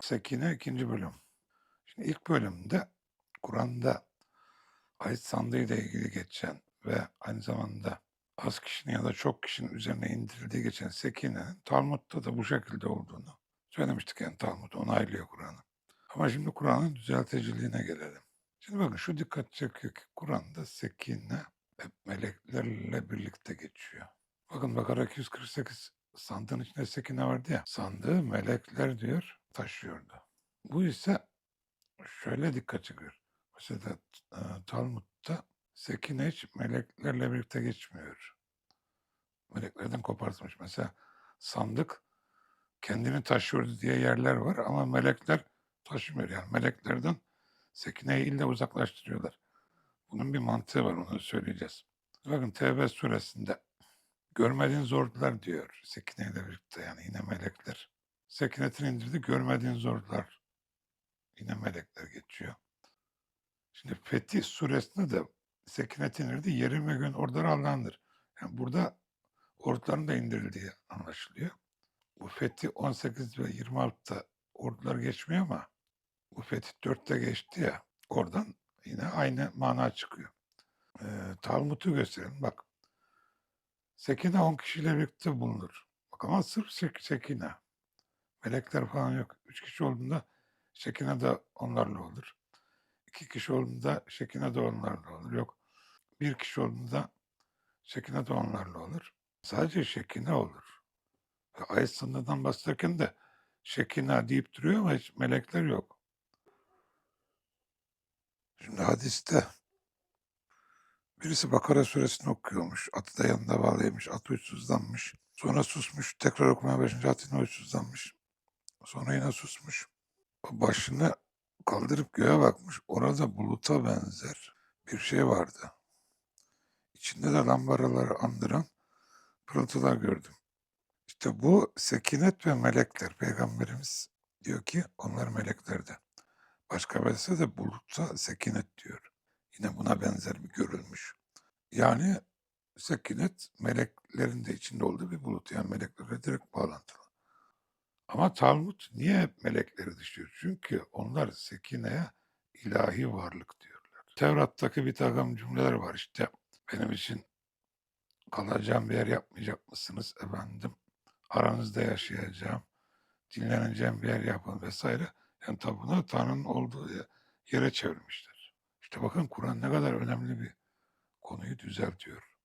Sekine ikinci bölüm. Şimdi ilk bölümde Kur'an'da ayet sandığı ile ilgili geçen ve aynı zamanda az kişinin ya da çok kişinin üzerine indirildiği geçen Sekine'nin Talmud'da da bu şekilde olduğunu söylemiştik. Yani Talmud onaylıyor Kur'an'ı. Ama şimdi Kur'an'ın düzelteciliğine gelelim. Şimdi bakın şu dikkat çekiyor ki Kur'an'da Sekine hep meleklerle birlikte geçiyor. Bakın Bakara 248 sandığın içinde Sekine vardı ya. Sandığı melekler diyor taşıyordu. Bu ise şöyle dikkat çekiyor. Mesela e, Talmud'da Sekine hiç meleklerle birlikte geçmiyor. Meleklerden kopartmış. Mesela sandık kendini taşıyordu diye yerler var ama melekler taşımıyor. Yani meleklerden Sekine'yi illa uzaklaştırıyorlar. Bunun bir mantığı var onu söyleyeceğiz. Bakın Tevbe suresinde görmediğin zordular diyor Sekine ile birlikte yani yine melekler. Sekinetin indirdi görmediğin zordular. Yine melekler geçiyor. Şimdi Fetih suresinde de Sekinet indirdi yerin ve gün orduları Allah'ındır. Yani burada orduların da indirildiği anlaşılıyor. Bu Fetih 18 ve 26'da ordular geçmiyor ama bu Fetih 4'te geçti ya oradan yine aynı mana çıkıyor. Ee, Talmud'u gösterelim. Bak Sekine 10 kişiyle birlikte bulunur. Bak ama sırf sek Sekine. Melekler falan yok. 3 kişi olduğunda Sekine de onlarla olur. 2 kişi olduğunda Sekine de onlarla olur. Yok. Bir kişi olduğunda Sekine de onlarla olur. Sadece Sekine olur. Ve ayet sınırından bahsederken de Şekina deyip duruyor ama hiç melekler yok. Şimdi hadiste birisi Bakara suresini okuyormuş. Atı da yanında bağlıymış. Atı uysuzlanmış. Sonra susmuş. Tekrar okumaya başlayınca atı yine uysuzlanmış. Sonra yine susmuş. Başını kaldırıp göğe bakmış. Orada buluta benzer bir şey vardı. İçinde de lambaraları andıran pırıltılar gördüm. İşte bu sekinet ve melekler. Peygamberimiz diyor ki onlar meleklerdi. Başka birisi de bulutsa sekinet diyor. Yine buna benzer bir görülmüş. Yani sekinet meleklerin de içinde olduğu bir bulut. Yani meleklerle direkt bağlantılı. Ama Talmud niye hep melekleri dışlıyor? Çünkü onlar sekineye ilahi varlık diyorlar. Tevrat'taki bir takım cümleler var işte. Benim için kalacağım bir yer yapmayacak mısınız efendim? Aranızda yaşayacağım. Dinleneceğim bir yer yapın vesaire. Yani tabi bunu Tanrı'nın olduğu yere çevirmişler. İşte bakın Kur'an ne kadar önemli bir konuyu düzeltiyor.